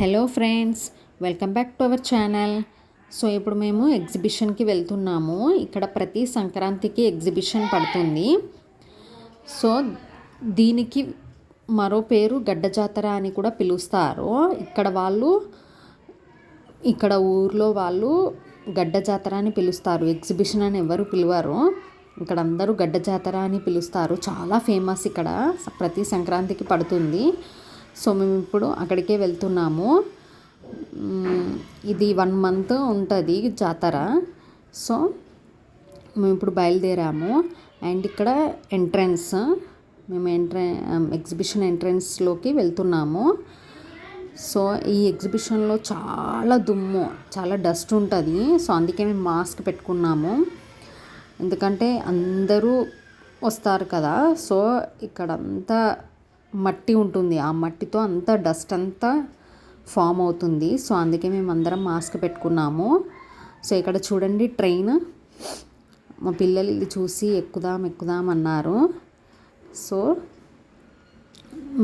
Hello friends welcome back to our channel. So ఇప్పుడు మేము ఎగ్జిబిషన్కి వెళ్తున్నాము. ఇక్కడ ప్రతి సంక్రాంతికి ఎగ్జిబిషన్ పడుతుంది. సో దీనికి మరో పేరు గడ్డ జాతర అని కూడా పిలుస్తారు. ఇక్కడ వాళ్ళు ఇక్కడ ఊర్లో వాళ్ళు గడ్డ జాతర అని పిలుస్తారు. ఎగ్జిబిషన్ అని ఎవరు పిలవరు. ఇక్కడ అందరూ గడ్డ జాతర అని పిలుస్తారు. చాలా ఫేమస్ ఇక్కడ. ప్రతి సంక్రాంతికి పడుతుంది. సో మేము ఇప్పుడు అక్కడికే వెళ్తున్నాము. ఇది వన్ మంత్ ఉంటుంది జాతర. సో మేము ఇప్పుడు బయలుదేరాము. అండ్ ఇక్కడ ఎంట్రన్స్ మేము ఎంట్ర ఎగ్జిబిషన్ ఎంట్రన్స్లోకి వెళ్తున్నాము. సో ఈ ఎగ్జిబిషన్లో చాలా దుమ్ము చాలా డస్ట్ ఉంటుంది. సో అందుకే మేము మాస్క్ పెట్టుకున్నాము. ఎందుకంటే అందరూ వస్తారు కదా. సో ఇక్కడ అంతా మట్టి ఉంటుంది. ఆ మట్టితో అంతా డస్ట్ అంతా ఫామ్ అవుతుంది. సో అందుకే మేము అందరం మాస్క్ పెట్టుకున్నాము. సో ఇక్కడ చూడండి ట్రైన్. మా పిల్లలు ఇది చూసి ఎక్కుదాం ఎక్కుదాం అన్నారు. సో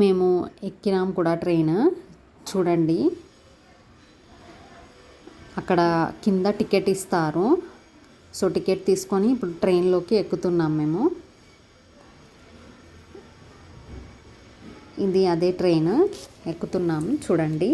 మేము ఎక్కినాం కూడా ట్రైన్. చూడండి. అక్కడ కింద టికెట్ ఇస్తారు. సో టికెట్ తీసుకొని ఇప్పుడు ట్రైన్లోకి ఎక్కుతున్నాం మేము. ఇది అదే ట్రైన్ ఎక్కుతున్నాము చూడండి.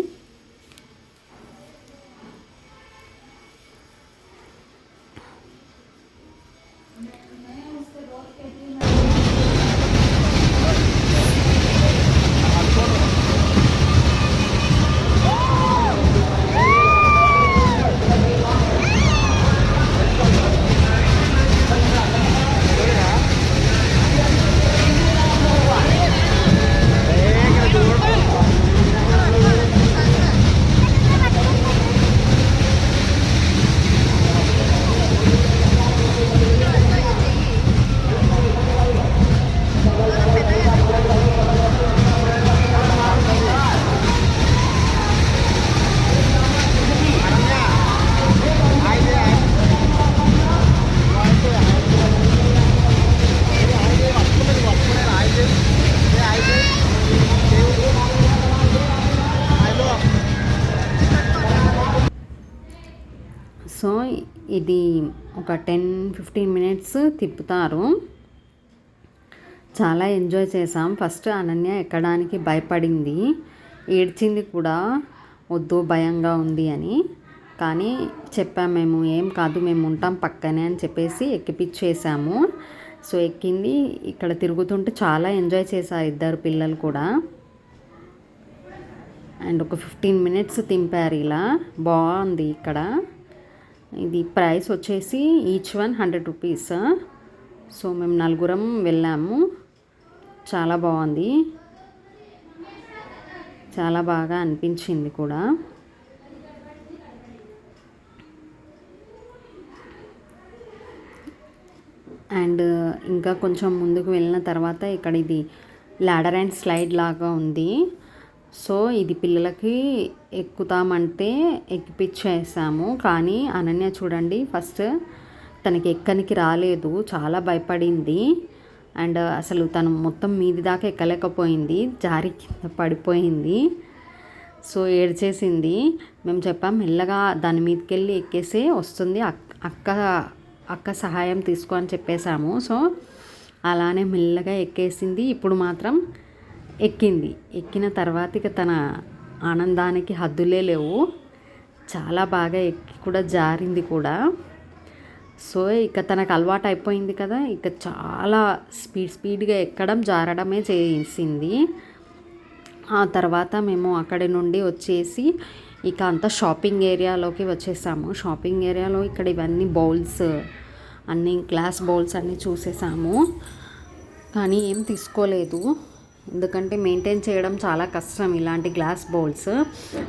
ఒక టెన్ ఫిఫ్టీన్ మినిట్స్ తిప్పుతారు. చాలా ఎంజాయ్ చేసాం ఫస్ట్ అనన్య ఎక్కడానికి భయపడింది. ఏడ్చింది కూడా వద్దు భయంగా ఉంది అని. కానీ చెప్పాము మేము ఏం కాదు మేము ఉంటాం పక్కనే అని చెప్పేసి ఎక్కిపిచ్చేసాము. సో ఎక్కింది. ఇక్కడ తిరుగుతుంటే చాలా ఎంజాయ్ చేశారు ఇద్దరు పిల్లలు కూడా. అండ్ ఒక ఫిఫ్టీన్ మినిట్స్ తింపారు ఇలా. బాగుంది ఇక్కడ. ఇది ప్రైస్ వచ్చేసి each one hundred rupees. So మేము నలుగురం వెళ్ళాము. చాలా బాగుంది. చాలా బాగా అనిపించింది కూడా. అండ్ ఇంకా కొంచెం ముందుకు వెళ్ళిన తర్వాత ఇక్కడ ఇది లాడర్ అండ్ స్లైడ్ లాగా ఉంది. సో ఇది పిల్లలకి ఎక్కుతామంటే ఎక్కిపించేసాము. కానీ అనన్య చూడండి ఫస్ట్ తనకి ఎక్కనికి రాలేదు. చాలా భయపడింది. అండ్ అసలు తను మొత్తం మీది దాకా ఎక్కలేకపోయింది. జారి కింద పడిపోయింది. సో ఏడ్చేసింది. మేము చెప్పాం మెల్లగా దాని మీదకి వెళ్ళి ఎక్కేసే వస్తుంది. అక్క అక్క సహాయం తీసుకో అని చెప్పేశాము సో అలానే మెల్లగా ఎక్కేసింది. ఇప్పుడు మాత్రం ఎక్కింది. ఎక్కిన తర్వాత ఇక తన ఆనందానికి హద్దులే లేవు. చాలా బాగా ఎక్కి కూడా జారింది కూడా. సో ఇక తనకు అలవాటు అయిపోయింది కదా. ఇక చాలా స్పీడ్ స్పీడ్గా ఎక్కడం జారడమే చేసింది. ఆ తర్వాత మేము అక్కడి నుండి వచ్చేసి ఇక అంతా షాపింగ్ ఏరియాలోకి వచ్చేసాము. షాపింగ్ ఏరియాలో ఇక్కడ ఇవన్నీ బౌల్స్ అన్నీ గ్లాస్ బౌల్స్ అన్నీ చూసేసాము. కానీ ఏం తీసుకోలేదు. ఎందుకంటే మెయింటైన్ చేయడం చాలా కష్టం ఇలాంటి గ్లాస్ బౌల్స్.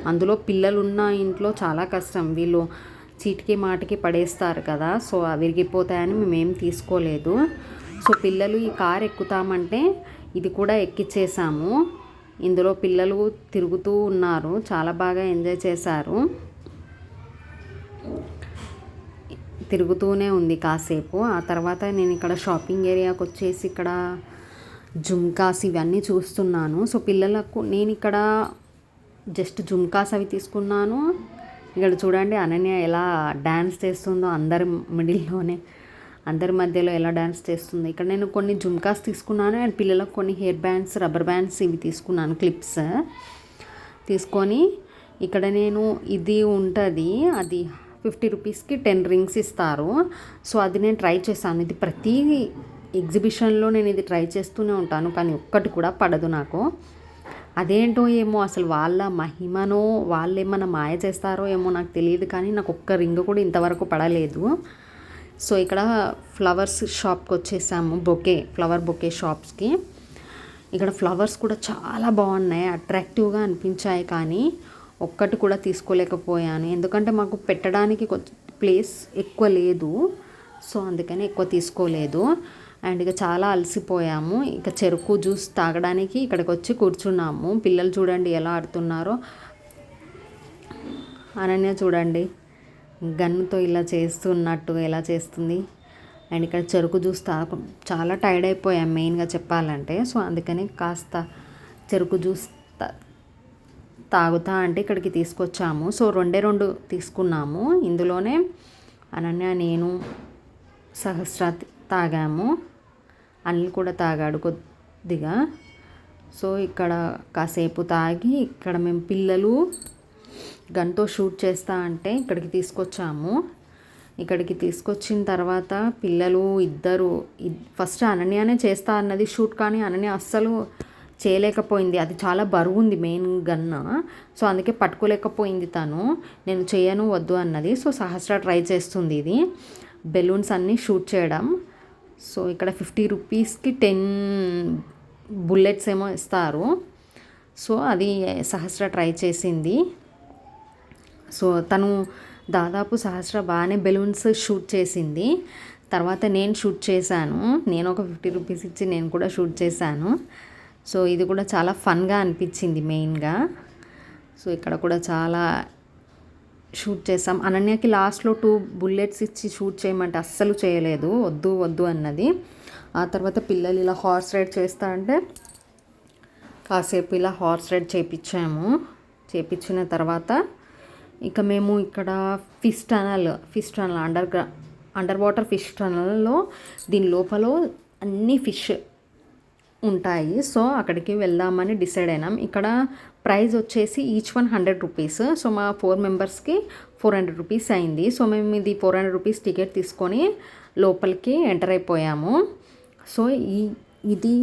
అందులో పిల్లలు ఉన్న ఇంట్లో చాలా కష్టం. వీళ్ళు చీటికి మాటికి పడేస్తారు కదా. సో విరిగిపోతాయని మేమేం తీసుకోలేదు. సో పిల్లలు ఈ కార్ ఎక్కుతామంటే ఇది కూడా ఎక్కిచ్చేసాము. ఇందులో పిల్లలు తిరుగుతూ ఉన్నారు. చాలా బాగా ఎంజాయ్ చేశారు. తిరుగుతూనే ఉంది కాసేపు. ఆ తర్వాత నేను ఇక్కడ షాపింగ్ ఏరియాకి వచ్చేసి ఇక్కడ జుమ్కాస్ ఇవన్నీ చూస్తున్నాను. సో పిల్లలకు నేను ఇక్కడ జస్ట్ జుమ్కాస్ అవి తీసుకున్నాను. ఇక్కడ చూడండి అనన్య ఎలా డ్యాన్స్ చేస్తుందో అందరి మిడిల్లోనే అందరి మధ్యలో ఎలా డ్యాన్స్ చేస్తుంది. ఇక్కడ నేను కొన్ని జుమ్కాస్ తీసుకున్నాను అండ్ పిల్లలకు కొన్ని హెయిర్ బ్యాండ్స్ రబ్బర్ బ్యాండ్స్ ఇవి తీసుకున్నాను క్లిప్స్ తీసుకొని. ఇక్కడ నేను ఇది ఉంటుంది అది ఫిఫ్టీ రూపీస్కి టెన్ రింగ్స్ ఇస్తారు. సో అది నేను ట్రై చేశాను. ఇది ప్రతి ఎగ్జిబిషన్లో నేను ఇది ట్రై చేస్తూనే ఉంటాను కానీ ఒక్కటి కూడా పడదు నాకు. అదేంటో ఏమో అసలు వాళ్ళ మహిమనో వాళ్ళు ఏమన్నా మాయ చేస్తారో ఏమో నాకు తెలియదు కానీ నాకు ఒక్క రింగ్ కూడా ఇంతవరకు పడలేదు. సో ఇక్కడ ఫ్లవర్స్ షాప్కి వచ్చేసాము బొకే ఫ్లవర్ బొకే షాప్స్కి. ఇక్కడ ఫ్లవర్స్ కూడా చాలా బాగున్నాయి అట్రాక్టివ్గా అనిపించాయి కానీ ఒక్కటి కూడా తీసుకోలేకపోయాను. ఎందుకంటే మాకు పెట్టడానికి ప్లేస్ ఎక్కువ లేదు. సో అందుకని ఎక్కువ తీసుకోలేదు. అండ్ ఇక చాలా అలసిపోయాము. ఇక చెరుకు జ్యూస్ తాగడానికి ఇక్కడికి వచ్చి కూర్చున్నాము. పిల్లలు చూడండి ఎలా ఆడుతున్నారో. అనన్య చూడండి గన్నుతో ఇలా చేస్తున్నట్టు ఎలా చేస్తుంది. అండ్ ఇక్కడ చెరుకు జ్యూస్ తాగ చాలా టైర్డ్ అయిపోయాం మెయిన్గా చెప్పాలంటే. సో అందుకని కాస్త చెరుకు జ్యూస్ తాగుతా అంటే ఇక్కడికి తీసుకొచ్చాము. సో రెండే రెండు తీసుకున్నాము. ఇందులోనే అనన్య నేను సహస్ర తాగాము. అనిల్ కూడా తాగాడు కొద్దిగా. సో ఇక్కడ కాసేపు తాగి ఇక్కడ మేము పిల్లలు గన్తో షూట్ చేస్తా అంటే ఇక్కడికి తీసుకొచ్చాము. ఇక్కడికి తీసుకొచ్చిన తర్వాత పిల్లలు ఇద్దరు ఫస్ట్ అనన్యనే చేస్తా అన్నది షూట్ కానీ అనన్య అస్సలు చేయలేకపోయింది. అది చాలా బరువు ఉంది మెయిన్ గన్న. సో అందుకే పట్టుకోలేకపోయింది తను. నేను చేయను వద్దు అన్నది. సో సహస్ర ట్రై చేస్తుంది ఇది. బెలూన్స్ అన్నీ షూట్ చేయడం. సో ఇక్కడ ఫిఫ్టీ రూపీస్కి టెన్ బుల్లెట్స్ ఏమో ఇస్తారు. సో అది సహస్ర ట్రై చేసింది. సో తను దాదాపు సహస్ర బాగానే బెలూన్స్ షూట్ చేసింది. తర్వాత నేను షూట్ చేశాను. నేను ఒక ఫిఫ్టీ రూపీస్ ఇచ్చి నేను కూడా షూట్ చేశాను. సో ఇది కూడా చాలా ఫన్గా అనిపించింది మెయిన్గా. సో ఇక్కడ కూడా చాలా షూట్ చేసాం. అనన్యకి లాస్ట్లో టూ బుల్లెట్స్ ఇచ్చి షూట్ చేయమంటే అస్సలు చేయలేదు. వద్దు వద్దు అన్నది. ఆ తర్వాత పిల్లలు ఇలా హార్స్ రైడ్ చేస్తా అంటే కాసేపు ఇలా హార్స్ రైడ్ చేపించాము. చేపించిన తర్వాత ఇక మేము ఇక్కడ fish tunnel fish tunnel under గ్రా అండర్ వాటర్ ఫిష్ టనల్లో దీని లోపల అన్ని ఫిష్ ఉంటాయి. సో అక్కడికి వెళ్దామని డిసైడ్ అయినాం. ఇక్కడ ప్రైస్ వచ్చేసి each one hundred rupees. So మా ఫోర్ మెంబర్స్కి ఫోర్ హండ్రెడ్ రూపీస్ అయింది. సో మేము ఇది ఫోర్ హండ్రెడ్ రూపీస్ టికెట్ తీసుకొని లోపలికి ఎంటర్ అయిపోయాము. సో ఈ ఇది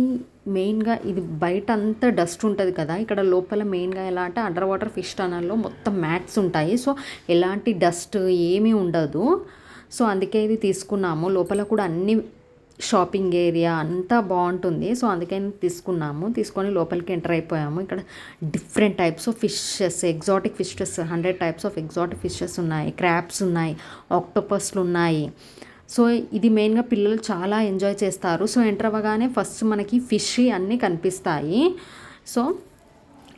మెయిన్గా ఇది బయట అంతా డస్ట్ ఉంటుంది కదా. ఇక్కడ లోపల మెయిన్గా ఎలా అంటే అండర్ వాటర్ ఫిష్ టనల్లో మొత్తం మ్యాట్స్ ఉంటాయి. సో ఎలాంటి డస్ట్ ఏమీ ఉండదు. సో అందుకే ఇది తీసుకున్నాము. లోపల కూడా అన్ని షాపింగ్ ఏరియా అంతా బాగుంటుంది. సో అందుకని తీసుకున్నాము. తీసుకొని లోపలికి ఎంటర్ అయిపోయాము. ఇక్కడ different types of fishes exotic fishes hundred types of exotic fishes ఉన్నాయి. క్రాప్స్ ఉన్నాయి ఆక్టోపస్లు ఉన్నాయి. సో ఇది మెయిన్గా పిల్లలు చాలా ఎంజాయ్ చేస్తారు. సో ఎంటర్ అవ్వగానే ఫస్ట్ మనకి ఫిష్ అన్నీ కనిపిస్తాయి. సో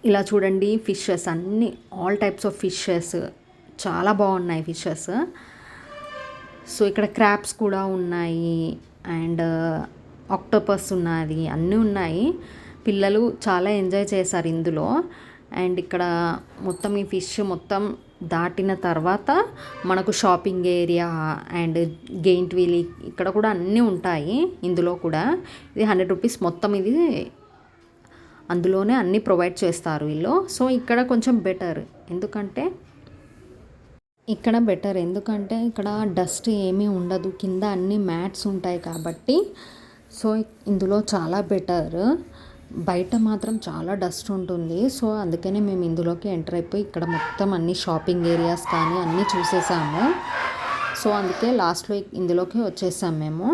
ఇలా చూడండి. ఫిషెస్ అన్నీ ఆల్ టైప్స్ ఆఫ్ ఫిషెస్. చాలా బాగున్నాయి ఫిషెస్. సో ఇక్కడ క్రాప్స్ కూడా ఉన్నాయి. అండ్ uh, ఆక్టోపస్ ఉన్నది అన్నీ ఉన్నాయి. పిల్లలు చాలా ఎంజాయ్ చేశారు ఇందులో. అండ్ ఇక్కడ మొత్తం ఈ ఫిష్ మొత్తం దాటిన తర్వాత మనకు shopping area and giant wheel ఇక్కడ కూడా అన్నీ ఉంటాయి ఇందులో కూడా. ఇది హండ్రెడ్ రూపీస్ మొత్తం ఇది అందులోనే అన్నీ ప్రొవైడ్ చేస్తారు వీళ్ళు. సో ఇక్కడ కొంచెం బెటర్ ఎందుకంటే ఇక్కడ బెటర్ ఎందుకంటే ఇక్కడ డస్ట్ ఏమీ ఉండదు. కింద అన్ని మ్యాట్స్ ఉంటాయి కాబట్టి. సో ఇందులో చాలా బెటర్ బయట మాత్రం చాలా డస్ట్ ఉంటుంది. సో అందుకనే మేము ఇందులోకి ఎంటర్ అయిపోయి ఇక్కడ మొత్తం అన్ని షాపింగ్ ఏరియాస్ కానీ అన్నీ చూసేసాము. సో అందుకే లాస్ట్లో ఇందులోకి వచ్చేసాం మేము.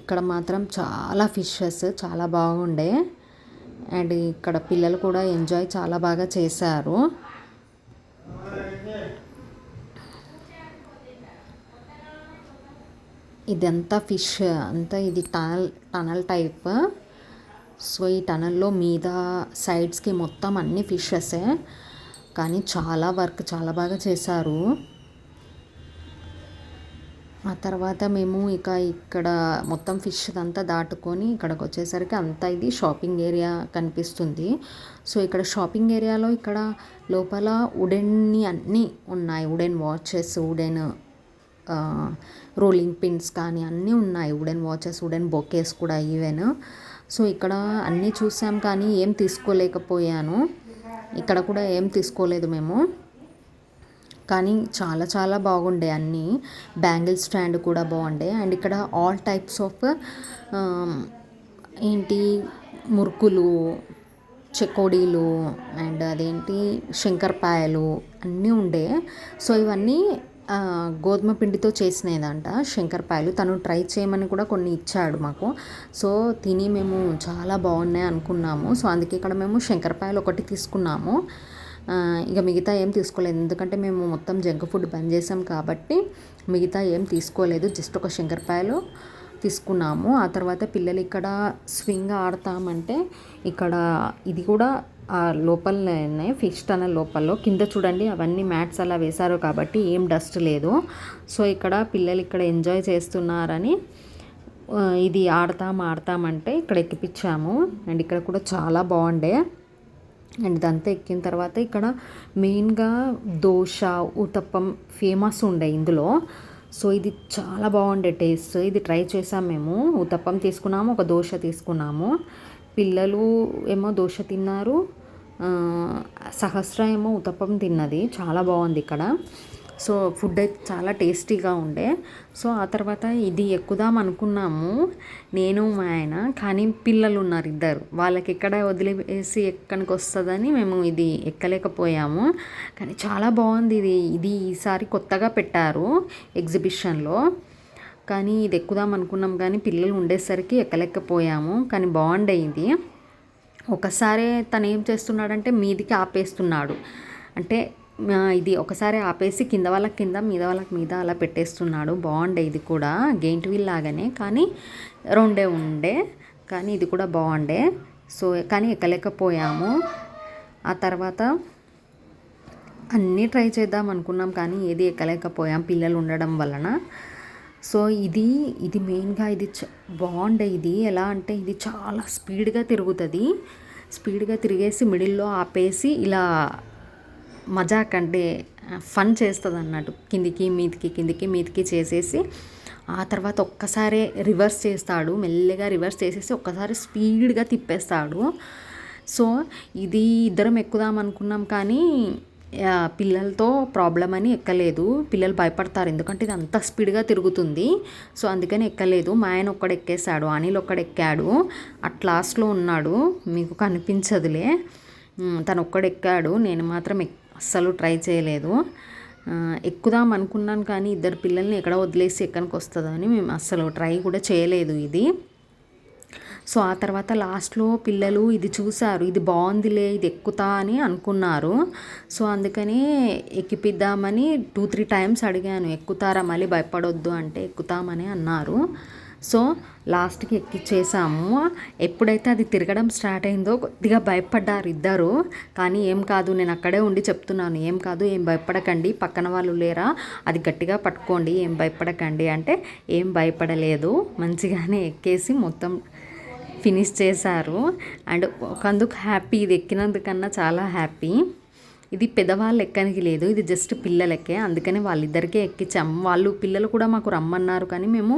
ఇక్కడ మాత్రం చాలా ఫిషెస్ చాలా బాగుండే. అండ్ ఇక్కడ పిల్లలు కూడా ఎంజాయ్ చాలా బాగా చేశారు. ఇదంతా ఫిష్ అంతా ఇది టనల్ టనల్ టైప్. సో ఈ టనల్లో మీద సైడ్స్కి మొత్తం అన్ని ఫిషెసే. కానీ చాలా వర్క్ చాలా బాగా చేశారు. ఆ తర్వాత మేము ఇక ఇక్కడ మొత్తం ఫిష్ అంతా దాటుకొని ఇక్కడికి వచ్చేసరికి అంతా ఇది షాపింగ్ ఏరియా కనిపిస్తుంది. సో ఇక్కడ షాపింగ్ ఏరియాలో ఇక్కడ లోపల వుడెన్ని అన్నీ ఉన్నాయి. Wooden watches wooden rolling pins కానీ అన్నీ ఉన్నాయి. వుడెన్ వాచెస్ వుడెన్ బొకేస్ కూడా ఈవెన్ సో ఇక్కడ అన్నీ చూసాం కానీ ఏం తీసుకోలేకపోయాను. ఇక్కడ కూడా ఏం తీసుకోలేదు మేము. కానీ చాలా చాలా బాగుండే అన్నీ. బ్యాంగిల్ స్టాండ్ కూడా బాగుండే. అండ్ ఇక్కడ ఆల్ టైప్స్ ఆఫ్ ఏంటి మురుకులు చెకోడీలు అండ్ అదేంటి శంకరపాయలు అన్నీ ఉండే. సో ఇవన్నీ గోధుమ పిండితో చేసినదంట శంకరపాయలు తను ట్రై చేయమని కూడా కొన్ని ఇచ్చాడు మాకు. సో తిని మేము చాలా బాగున్నాయి అనుకున్నాము. సో అందుకే ఇక్కడ మేము శంకరపాయలు ఒకటి తీసుకున్నాము. ఇక మిగతా ఏం తీసుకోలేదు. ఎందుకంటే మేము మొత్తం జంక్ ఫుడ్ బంద్ చేసాం కాబట్టి మిగతా ఏం తీసుకోలేదు. జస్ట్ ఒక శంకరపాయలు తీసుకున్నాము. ఆ తర్వాత పిల్లలు ఇక్కడ స్వింగ్ ఆడతామంటే ఇక్కడ ఇది కూడా లోపలనే ఫిష్ టనల్ లోపల కింద చూడండి అవన్నీ మ్యాట్స్ అలా వేశారు కాబట్టి ఏం డస్ట్ లేదు. సో ఇక్కడ పిల్లలు ఇక్కడ ఎంజాయ్ చేస్తున్నారని ఇది ఆడతాం ఆడతామంటే ఇక్కడ ఎక్కిపించాము. అండ్ ఇక్కడ కూడా చాలా బాగుండే. అండ్ ఇదంతా ఎక్కిన తర్వాత ఇక్కడ మెయిన్గా దోశ ఊతప్పం ఫేమస్ ఉండే ఇందులో. సో ఇది చాలా బాగుండే టేస్ట్. ఇది ట్రై చేసాం మేము. ఉతప్పం తీసుకున్నాము ఒక దోశ తీసుకున్నాము. పిల్లలు ఏమో దోశ తిన్నారు. సహస్ర ఏమో ఉతప్పం తిన్నది. చాలా బాగుంది ఇక్కడ. సో ఫుడ్ అయితే చాలా టేస్టీగా ఉండే. సో ఆ తర్వాత ఇది ఎక్కుదాం అనుకున్నాము. నేను మా ఆయన కానీ పిల్లలు ఉన్నారు ఇద్దరు. వాళ్ళకి ఎక్కడ వదిలివేసి ఎక్కడికి వస్తుందని మేము ఇది ఎక్కలేకపోయాము. కానీ చాలా బాగుంది ఇది. ఇది ఈసారి కొత్తగా పెట్టారు ఎగ్జిబిషన్లో. కానీ ఇది ఎక్కుదాం అనుకున్నాం కానీ పిల్లలు ఉండేసరికి ఎక్కలేకపోయాము. కానీ బాగుండే ఇది. ఒకసారి తను ఏం చేస్తున్నాడంటే మీదికి ఆపేస్తున్నాడు. అంటే ఇది ఒకసారి ఆపేసి కింద వాళ్ళకి కింద మీద వాళ్ళకి మీద అలా పెట్టేస్తున్నాడు. బాగుండే ఇది కూడా గెయింట్ వీల్ లాగానే కానీ రెండే ఉండే. కానీ ఇది కూడా బాగుండే సో కానీ ఎక్కలేకపోయాము. ఆ తర్వాత అన్నీ ట్రై చేద్దాం అనుకున్నాం కానీ ఏది ఎక్కలేకపోయాం. పిల్లలు ఉండడం వలన. సో ఇది ఇది మెయిన్గా ఇది బాగుండే ఇది. ఎలా అంటే ఇది చాలా స్పీడ్గా తిరుగుతుంది. స్పీడ్గా తిరిగేసి మిడిల్లో ఆపేసి ఇలా మజాక్ అంటే ఫన్ చేస్తుంది అన్నట్టు కిందికి మీదికి కిందికి మీదికి చేసేసి ఆ తర్వాత ఒక్కసారి రివర్స్ చేస్తాడు. మెల్లగా రివర్స్ చేసేసి ఒక్కసారి స్పీడ్గా తిప్పేస్తాడు. సో ఇది ఇద్దరం ఎక్కుదాం అనుకున్నాం కానీ పిల్లలతో ప్రాబ్లం అని ఎక్కలేదు. పిల్లలు భయపడతారు. ఎందుకంటే ఇది అంత స్పీడ్గా తిరుగుతుంది. సో అందుకని ఎక్కలేదు. మా ఆయన ఒక్కడ ఎక్కేశాడు అనిల్ ఒక్కడ ఎక్కాడు అట్ లాస్ట్లో ఉన్నాడు. మీకు కనిపించదులే. తను ఒక్కడెక్కాడు. నేను మాత్రం అస్సలు ట్రై చేయలేదు. ఎక్కుదాం అనుకున్నాను కానీ ఇద్దరు పిల్లల్ని ఎక్కడ వదిలేసి ఎక్కడికి వస్తుందని మేము అస్సలు ట్రై కూడా చేయలేదు ఇది. సో ఆ తర్వాత లాస్ట్లో పిల్లలు ఇది చూశారు ఇది బాగుందిలే ఇది ఎక్కుతా అని అనుకున్నారు. సో అందుకని ఎక్కిపిద్దామని టూ త్రీ టైమ్స్ అడిగాను ఎక్కుతారా మళ్ళీ భయపడొద్దు అంటే ఎక్కుతామని అన్నారు. సో లాస్ట్కి ఎక్కిచ్చేసాము. ఎప్పుడైతే అది తిరగడం స్టార్ట్ అయిందో కొద్దిగా భయపడ్డారు ఇద్దరు. కానీ ఏం కాదు నేను అక్కడే ఉండి చెప్తున్నాను ఏం కాదు ఏం భయపడకండి పక్కన వాళ్ళు లేరా అది గట్టిగా పట్టుకోండి ఏం భయపడకండి అంటే ఏం భయపడలేదు. మంచిగానే ఎక్కేసి మొత్తం ఫినిష్ చేశారు. అండ్ ఒకందుకు హ్యాపీ ఇది ఎక్కినందుకన్నా చాలా హ్యాపీ. ఇది పెద్దవాళ్ళు ఎక్కనికి లేదు ఇది జస్ట్ పిల్లలకే అందుకని వాళ్ళిద్దరికే ఎక్కించాం వాళ్ళు పిల్లలు కూడా మాకు రమ్మన్నారు కానీ మేము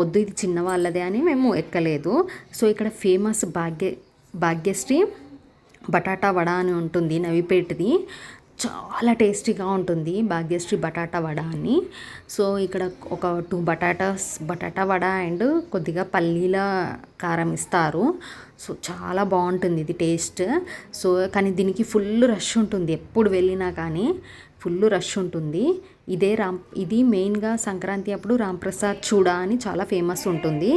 వద్దు ఇది చిన్న వాళ్ళదే అని మేము ఎక్కలేదు. సో ఇక్కడ ఫేమస్ భాగ్య భాగ్యశ్రీ బటాటా వడ అని ఉంటుంది నవిపేటది. చాలా టేస్టీగా ఉంటుంది భాగ్యశ్రీ బటాటా వడ అని. సో ఇక్కడ ఒక టూ బటాటాస్ బటాటా వడ అండ్ కొద్దిగా పల్లీల కారం ఇస్తారు. సో చాలా బాగుంటుంది ఇది టేస్ట్. సో కానీ దీనికి ఫుల్ రష్ ఉంటుంది. ఎప్పుడు వెళ్ళినా కానీ ఫుల్ రష్ ఉంటుంది. ఇదే రామ్ ఇది మెయిన్గా సంక్రాంతి అప్పుడు రాంప్రసాద్ చూడ అని చాలా ఫేమస్ ఉంటుంది.